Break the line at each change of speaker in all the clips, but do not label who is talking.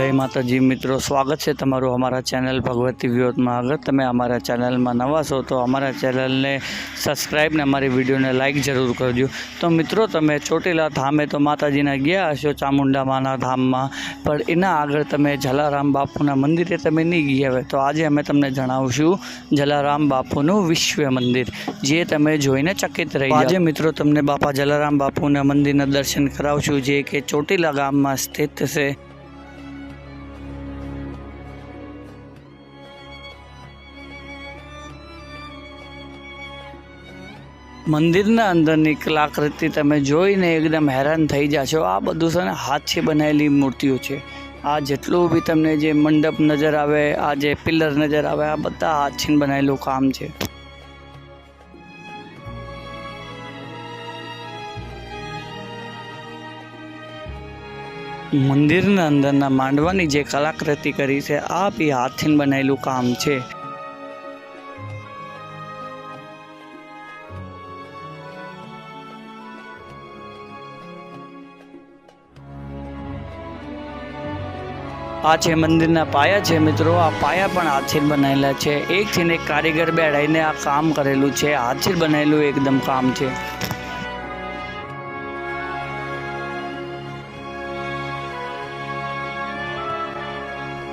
જય માતાજી મિત્રો સ્વાગત છે તમારું અમારા ચેનલ ભગવતી વિરોધમાં આગળ તમે અમારા ચેનલમાં નવા છો તો અમારા ચેનલને સબસ્ક્રાઈબ ને અમારી વિડીયોને લાઇક જરૂર કરજો. તો મિત્રો તમે ચોટીલા ધામે તો માતાજીના ગયા હશો ચામુંડા માના ધામમાં પણ એના આગળ તમે જલારામ બાપુના મંદિરે તમે નહીં ગયા હોય તો આજે અમે તમને જણાવશું જલારામ બાપુનું વિશ્વ મંદિર જે તમે જોઈને ચકિત રહી. આજે મિત્રો તમને બાપા જલારામ બાપુના મંદિરના દર્શન કરાવશું જે કે ચોટીલા ગામમાં સ્થિત છે. મંદિરના અંદરની કલાકૃતિ તમે જોઈને એકદમ હેરાન થઈ જશો. આ બધું છે ને હાથથી બનાવેલી મૂર્તિઓ છે. આ જેટલું બી તમને જે મંડપ નજર આવે, આ જે પિલર નજર આવે, આ બધા હાથથી બનાવેલું કામ છે. મંદિરના અંદરના માંડવાની જે કલાકૃતિ કરી છે, આ બી હાથથી બનાવેલું કામ છે. આ છે મંદિરના પાયા છે મિત્રો, આ પાયા પણ હાથથી બનાવેલા છે. એકથી એક કારીગર બેડાઈને આ કામ કરેલું છે. હાથથી બનાવેલું એકદમ કામ છે.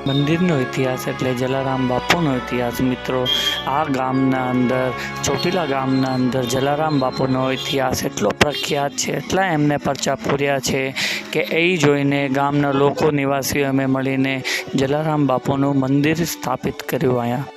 મંદિરનો ઇતિહાસ એટલે જલારામ બાપુનો ઇતિહાસ. મિત્રો, આ ગામના અંદર, ચોટીલા ગામના અંદર જલારામ બાપુનો ઇતિહાસ એટલો પ્રખ્યાત છે, એટલા એમને પરચા પૂર્યા છે કે એ જોઈને ગામના લોકો, નિવાસીઓ અમે મળીને જલારામ બાપુનું મંદિર સ્થાપિત કર્યું અહીંયા.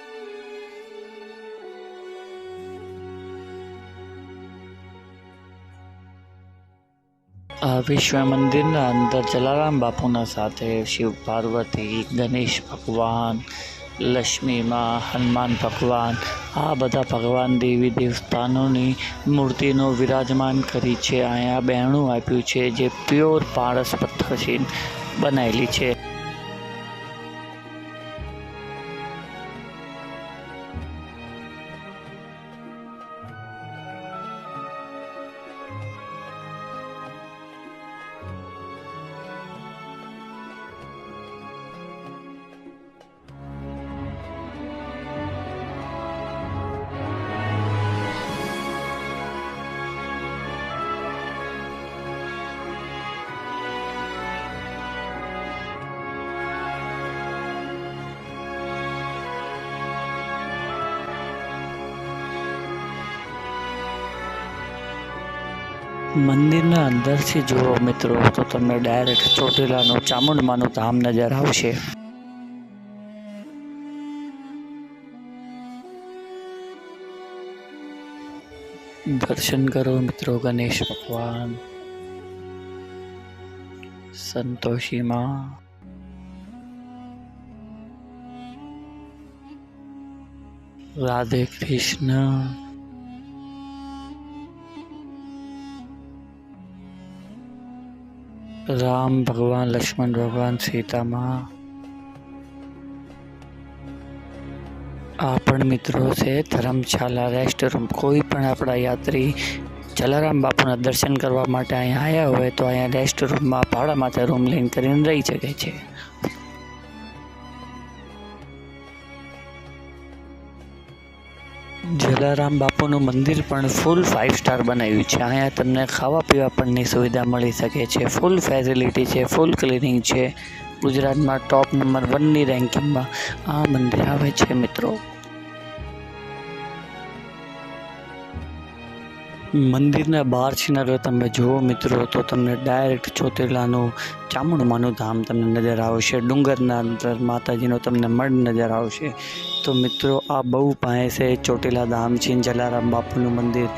વિશ્વ મંદિરના અંદર જલારામ બાપુના સાથે શિવ પાર્વતી, ગણેશ ભગવાન લક્ષ્મીમાં હનુમાન ભગવાન, આ બધા ભગવાન દેવી દેવતાનોની મૂર્તિનો વિરાજમાન કરી છે. અહીંયા બહેણું આપ્યું છે જે પ્યોર પારસ પથ્થરથી બનાવેલી છે. મંદિરના અંદરથી જુઓ મિત્રો, તો તમને ડાયરેક્ટ ચોટીલાનું, ચામુંડમાનું ધામ નજર આવશે. દર્શન કરો મિત્રો, ગણેશ ભગવાન. સંતોષીમાં. રાધે કૃષ્ણ. રામ ભગવાન, લક્ષ્મણ ભગવાન, સીતામાં. આ પણ મિત્રો છે ધરમશાલા રેસ્ટ રૂમ કોઈ પણ આપણા યાત્રી જલારામ બાપુના દર્શન કરવા માટે અહીંયા આવ્યા હોય તો અહીંયા રેસ્ટ રૂમમાં ભાડા માટે રૂમ લઈને કરીને રહી શકે છે. જલારામ બાપુનું મંદિર પણ ફૂલ ફાઇવ સ્ટાર બનાવ્યું છે. અહીંયા તમને ખાવા પીવા પણની સુવિધા મળી શકે છે. ફૂલ ફેસિલિટી છે ફૂલ ક્લિનિંગ છે. ગુજરાતમાં ટોપ નંબર વનની રેન્કિંગમાં આ મંદિર આવે છે મિત્રો. મંદિરના બહાર અગર તમે જુઓ મિત્રો, તો તમને ડાયરેક્ટ ચોતેલાનું ચામુંડમાનું ધામ તમને નજર આવશે. ડુંગરના અંદર માતાજીનો તમને મઢ નજર આવશે. તો મિત્રો, આ બહુ પાસે ચોટીલા ધામ છે, જલારામ બાપુનું મંદિર.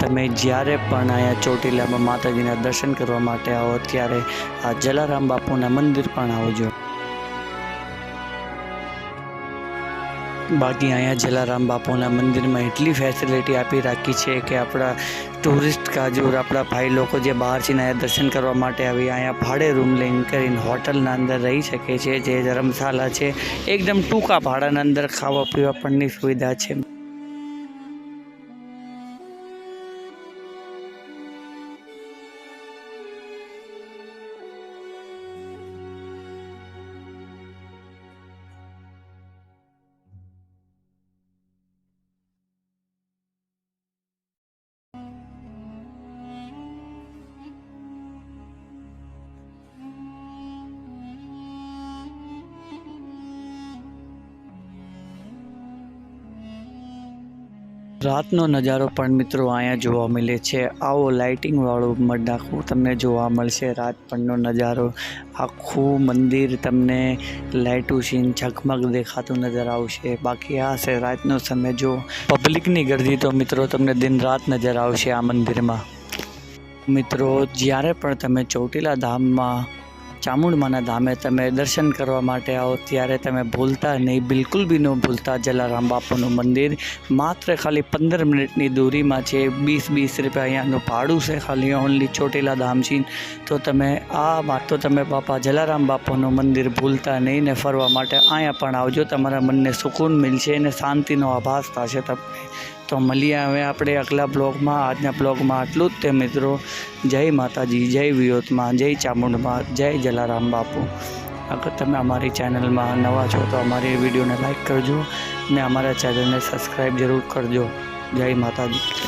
તમે જ્યારે પણ અહીંયા ચોટીલામાં માતાજીના દર્શન કરવા માટે આવો, ત્યારે આ જલારામ બાપુના મંદિર પણ આવજો. બાકી અહીંયા જલારામ બાપુના મંદિરમાં એટલી ફેસિલિટી આપી રાખી છે કે આપણા ટુરિસ્ટ કાજુર, આપણા ભાઈ લોકો જે બહારથી અહીંયા દર્શન કરવા માટે આવી અહીંયા ભાડે રૂમ લઈને કરીને હોટલના અંદર રહી શકે છે, જે ધર્મશાળા છે. એકદમ ટૂંકા ભાડાના અંદર ખાવા પીવા પણની સુવિધા છે. રાતનો નજારો પણ મિત્રો અહીંયા જોવા મળે છે. આવો લાઇટિંગવાળું મડાકું તમને જોવા મળશે. રાત પણનો નજારો, આખું મંદિર તમને લાઇટું ઝગમગ દેખાતું નજર આવશે. બાકી આ છે રાતનો સમય. જો પબ્લિકની ગર્દી તો મિત્રો તમને દિન રાત નજર આવશે આ મંદિરમાં. મિત્રો, જ્યારે પણ તમે ચોટીલા ધામમાં ચામુંડમાના ધામે તમે દર્શન કરવા માટે આવો, ત્યારે તમે ભૂલતા નહીં, બિલકુલ બી ન ભૂલતા. જલારામ બાપુનું મંદિર માત્ર ખાલી પંદર મિનિટની દૂરીમાં છે. વીસ વીસ રૂપિયા અહીંયાનું ભાડું છે ખાલી ઓનલી ચોટીલા ધામથી તો તમે આ વાત, તો તમે બાપા જલારામ બાપુનું મંદિર ભૂલતા નહીં ને ફરવા માટે અહીંયા પણ આવજો. તમારા મનને સુકૂન મળશે અને શાંતિનો આભાસ થશે તમને. તો મળીએ હવે આપણે આગલા બ્લોગમાં, આજના બ્લોગમાં આટલું જ તે મિત્રો. જય માતાજી, જય વિયોતમાં, જય ચામુંડમાં, જય જલારામ બાપુ. અગર તમે અમારી ચેનલમાં નવા છો તો અમારી વિડીયોને લાઈક કરજો ને અમારા ચેનલને સબસ્ક્રાઈબ જરૂર કરજો. જય માતાજી.